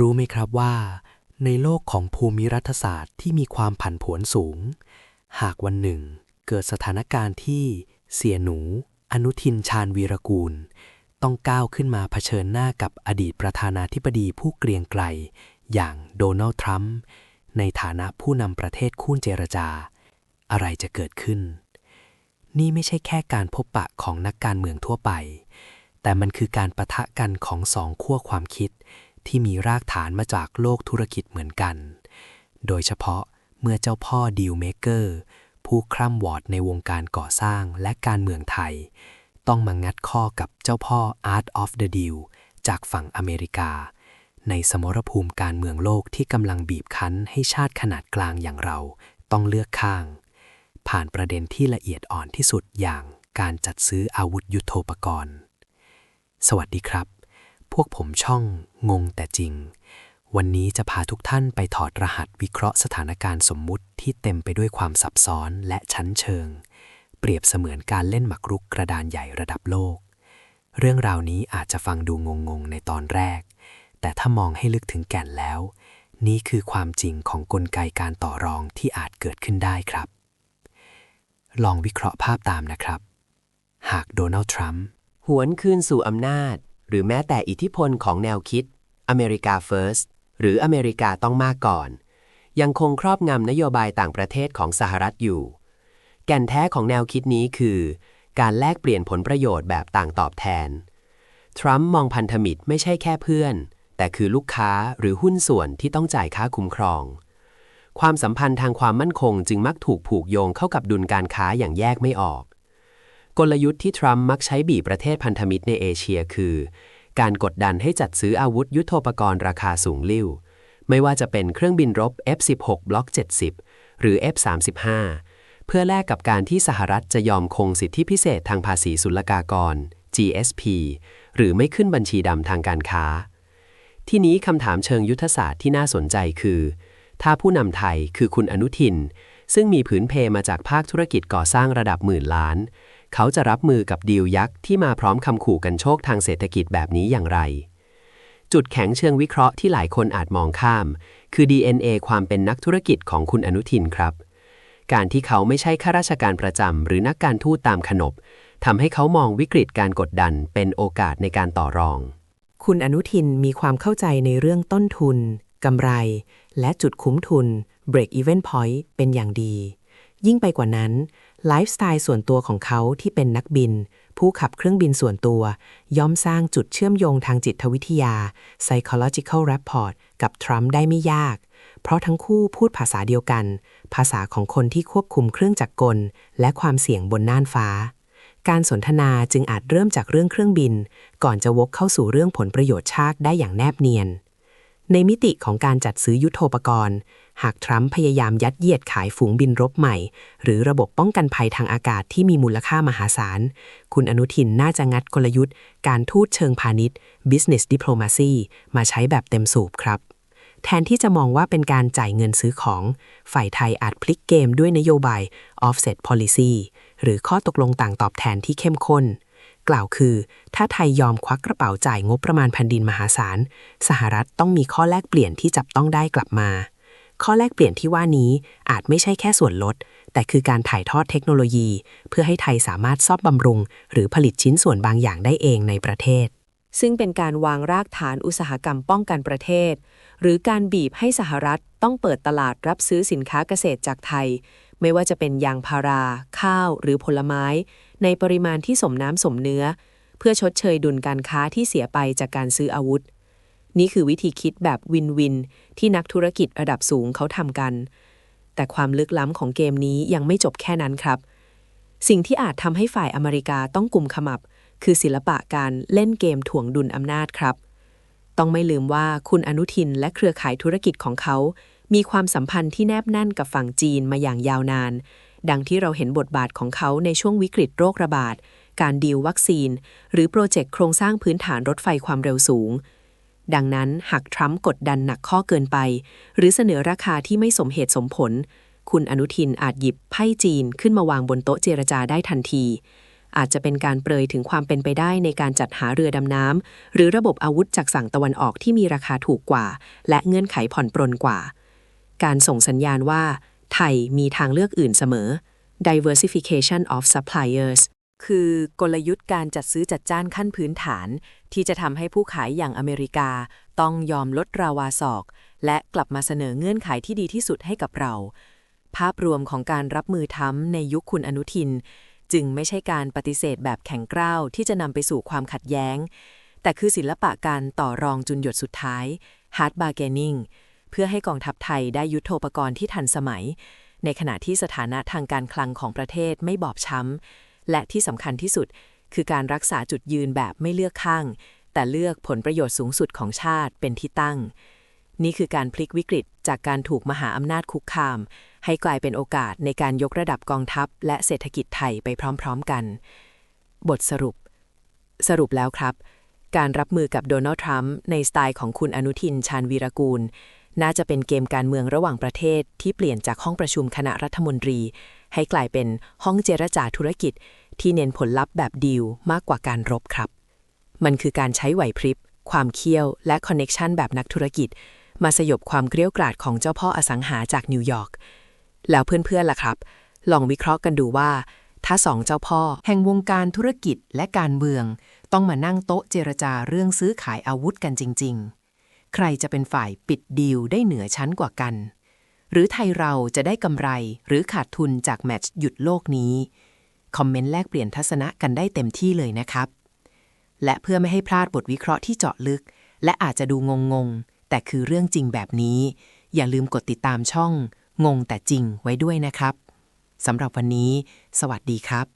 รู้ไหมครับว่า ในโลกของภูมิรัฐศาสตร์ที่มีความผันผวนสูง หากวันหนึ่ง เกิดสถานการณ์ที่เสียหนู อนุทินชาญวีรกูล ต้องก้าวขึ้นมาเผชิญหน้ากับอดีตประธานาธิบดีผู้เกรียงไกรอย่างโดนัลด์ทรัมป์ในฐานะผู้นำประเทศคู่เจรจา อะไรจะเกิดขึ้น นี่ไม่ใช่แค่การพบปะของนักการเมืองทั่วไป แต่มันคือการประทะกันของสองขั้วความคิด ที่มีรากฐานมาจากโลกธุรกิจเหมือนกัน โดยเฉพาะเมื่อเจ้าพ่อดีลเมเกอร์ ผู้คร่ำวอดในวงการก่อสร้างและการเมืองไทย ต้องมางัดข้อกับเจ้าพ่อ Art of the Deal จากฝั่งอเมริกา ในสมรภูมิการเมืองโลกที่กำลังบีบคั้นให้ชาติขนาดกลางอย่างเราต้องเลือกข้าง ผ่านประเด็นที่ละเอียดอ่อนที่สุดอย่างการจัดซื้ออาวุธยุโทโธปกรณ์ สวัสดีครับ พวกผมช่องงงแต่จริง วันนี้จะพาทุกท่านไปถอดรหัสวิเคราะห์สถานการณ์สมมุติที่เต็มไปด้วยความซับซ้อนและชั้นเชิง เปรียบเสมือนการเล่นหมากรุกกระดานใหญ่ระดับโลก เรื่องราวนี้อาจจะฟังดูงงๆในตอนแรก แต่ถ้ามองให้ลึกถึงแก่นแล้ว นี่คือความจริงของกลไกการต่อรองที่อาจเกิดขึ้นได้ครับ ลองวิเคราะห์ภาพตามนะครับ หากโดนัลด์ทรัมป์หวนคืนสู่อำนาจ หรือแม้แต่อิทธิพลของแนวคิดอเมริกา First หรืออเมริกาต้องมากก่อน ยังคงครอบงำนโยบายต่างประเทศของสหรัฐอยู่ แก่นแท้ของแนวคิดนี้คือ การแลกเปลี่ยนผลประโยชน์แบบต่างตอบแทน ทรัมป์มองพันธมิตรไม่ใช่แค่เพื่อน แต่คือลูกค้าหรือหุ้นส่วนที่ต้องจ่ายค่าคุ้มครอง ความสัมพันธ์ทางความมั่นคงจึงมักถูกผูกโยงเข้ากับดุลการค้าอย่างแยกไม่ออก กลยุทธ์ที่ทรัมป์มักใช้บีบประเทศพันธมิตรในเอเชียคือ การกดดันให้จัดซื้ออาวุธยุโทโธปกรณ์ราคาสูงลิ่ว ไม่ว่าจะเป็นเครื่องบินรบ F-16 บล็อก 70 หรือ F-35 เพื่อแลกกับการที่สหรัฐจะยอมคงสิทธิพิเศษทางภาษีศุลกากร GSP หรือไม่ขึ้นบัญชีดำทางการค้า ที่นี้คำถามเชิงยุทธศาสตร์ที่น่าสนใจคือ ถ้าผู้นำไทยคือคุณอนุทิน ซึ่งมีผืนเพมาจากภาคธุรกิจก่อสร้างระดับหมื่นล้าน เขาจะรับมือกับดีลยักษ์ที่มาพร้อมคำขู่กันโชคทางเศรษฐกิจแบบนี้อย่างไร จุดแข็งเชิงวิเคราะห์ที่หลายคนอาจมองข้าม คือ DNA ความเป็นนักธุรกิจของคุณอนุทินครับ การที่เขาไม่ใช่ข้าราชการประจำหรือนักการทูตตามขนบทำให้เขามองวิกฤตการกดดันเป็นโอกาสในการต่อรอง คุณอนุทินมีความเข้าใจในเรื่องต้นทุนกำไร และจุดคุ้มทุน break even point เป็นอย่างดี ยิ่งไปกว่านั้นไลฟ์สไตล์ส่วนตัวของเขาที่เป็นนักบิน ผู้ขับเครื่องบินส่วนตัว ย่อมสร้างจุดเชื่อมโยงทางจิตวิทยา psychological rapport กับทรัมป์ได้ไม่ยาก เพราะทั้งคู่พูดภาษาเดียวกัน ภาษาของคนที่ควบคุมเครื่องจักรกล และความเสี่ยงบนน่านฟ้า การสนทนาจึงอาจเริ่มจากเรื่องเครื่องบิน ก่อนจะวกเข้าสู่เรื่องผลประโยชน์ชาติได้อย่างแนบเนียนในมิติของการจัดซื้อยุทโธปกรณ์ หากทรัมป์พยายามยัดเยียดขายฝูงบินรบใหม่ หรือระบบป้องกันภัยทางอากาศที่มีมูลค่ามหาศาล คุณอนุทินน่าจะงัดกลยุทธ์ การทูตเชิงพาณิชย์ business diplomacy มาใช้แบบเต็มสูบครับ แทนที่จะมองว่าเป็นการจ่ายเงินซื้อของ ฝ่ายไทยอาจพลิกเกมด้วยนโยบาย offset policy หรือข้อตกลงต่างตอบแทนที่เข้มข้นกล่าวคือ ถ้าไทยยอมควักกระเป๋าจ่ายงบประมาณแผ่นดินมหาศาล สหรัฐต้องมีข้อแลกเปลี่ยนที่จับต้องได้กลับมา ข้อแลกเปลี่ยนที่ว่านี้อาจไม่ใช่แค่ส่วนลด แต่คือการถ่ายทอดเทคโนโลยี เพื่อให้ไทยสามารถซ่อมบำรุง หรือผลิตชิ้นส่วนบางอย่างได้เองในประเทศ ซึ่งเป็นการวางรากฐานอุตสาหกรรมป้องกันประเทศ หรือการบีบให้สหรัฐต้องเปิดตลาดรับซื้อสินค้าเกษตรจากไทย ไม่ว่าจะเป็นยางพารา ข้าว หรือผลไม้ ในปริมาณที่สมน้ำสมเนื้อ เพื่อชดเชยดุลการค้าที่เสียไปจากการซื้ออาวุธ นี่คือวิธีคิดแบบวินวิน ที่นักธุรกิจระดับสูงเขาทำกัน แต่ความลึกล้ำของเกมนี้ยังไม่จบแค่นั้นครับ สิ่งที่อาจทำให้ฝ่ายอเมริกาต้องกลุ่มขมับ คือศิลปะการเล่นเกมถ่วงดุลอำนาจครับ ต้องไม่ลืมว่าคุณอนุทินและเครือข่ายธุรกิจของเขา มีความสัมพันธ์ที่แนบแน่นกับฝั่งจีนมาอย่างยาวนาน ดังที่เราเห็นบทบาทของเขาในช่วงวิกฤตโรคระบาดการดีลวัคซีน หรือโปรเจกต์โครงสร้างพื้นฐานรถไฟความเร็วสูง ดังนั้นหากทรัมป์กดดันหนักข้อเกินไป หรือเสนอราคาที่ไม่สมเหตุสมผล คุณอนุทินอาจหยิบไพ่จีนขึ้นมาวางบนโต๊ะเจรจาได้ทันที อาจจะเป็นการเปรยถึงความเป็นไปได้ในการจัดหาเรือดำน้ำหรือระบบอาวุธจากฝั่งตะวันออกที่มีราคาถูกกว่า และเงื่อนไขผ่อนปรนกว่า การส่งสัญญาณว่า ไทยมีทางเลือกอื่นเสมอ diversification of suppliers คือกลยุทธ์การจัดซื้อจัดจ้านขั้นพื้นฐาน ที่จะทำให้ผู้ขายอย่างอเมริกา ต้องยอมลดราวาศอก และกลับมาเสนอเงื่อนไขที่ดีที่สุดให้กับเรา ภาพรวมของการรับมือทั้มในยุคคุณอนุทิน จึงไม่ใช่การปฏิเสธแบบแข็งกร้าวที่จะนำไปสู่ความขัดแย้ง แต่คือศิลปะการต่อรองจุนหยดสุดท้าย hard bargaining เพื่อให้กองทัพไทยได้ยุทโธปกรณ์ที่ทันสมัย ในขณะที่สถานะทางการคลังของประเทศไม่บอบช้ำ และที่สำคัญที่สุด คือการรักษาจุดยืนแบบไม่เลือกข้าง แต่เลือกผลประโยชน์สูงสุดของชาติเป็นที่ตั้ง นี่คือการพลิกวิกฤตจากการถูกมหาอำนาจคุกคาม ให้กลายเป็นโอกาสในการยกระดับกองทัพ และเศรษฐกิจไทยไปพร้อม ๆ กัน บทสรุป สรุปแล้วครับ การรับมือกับโดนัลด์ทรัมป์ในสไตล์ของคุณอนุทินชาญวีรกูลน่าจะเป็นเกมการเมืองระหว่างประเทศที่เปลี่ยนจากห้องประชุมคณะรัฐมนตรี ให้กลายเป็นห้องเจรจาธุรกิจ ที่เน้นผลลัพธ์แบบดีลมากกว่าการรบครับ มันคือการใช้ไหวพริบ ความเคี่ยว และคอนเน็กชันแบบนักธุรกิจ มาสยบความเกลี้ยวกราดของเจ้าพ่ออสังหาจากนิวยอร์ก แล้วเพื่อนๆล่ะครับ ลองวิเคราะห์กันดูว่า ถ้าสองเจ้าพ่อ แห่งวงการธุรกิจและการเมือง ต้องมานั่งโต๊ะเจรจาเรื่องซื้อขายอาวุธกันจริง ๆ ใครจะเป็นฝ่ายปิดดีลได้เหนือชั้นกว่ากัน หรือไทยเราจะได้กำไรหรือขาดทุนจากแมตช์หยุดโลกนี้ คอมเมนต์แลกเปลี่ยนทัศนะกันได้เต็มที่เลยนะครับ และเพื่อไม่ให้พลาดบทวิเคราะห์ที่เจาะลึก และอาจจะดูงงๆ แต่คือเรื่องจริงแบบนี้ อย่าลืมกดติดตามช่อง งงแต่จริงไว้ด้วยนะครับสำหรับวันนี้ สวัสดีครับ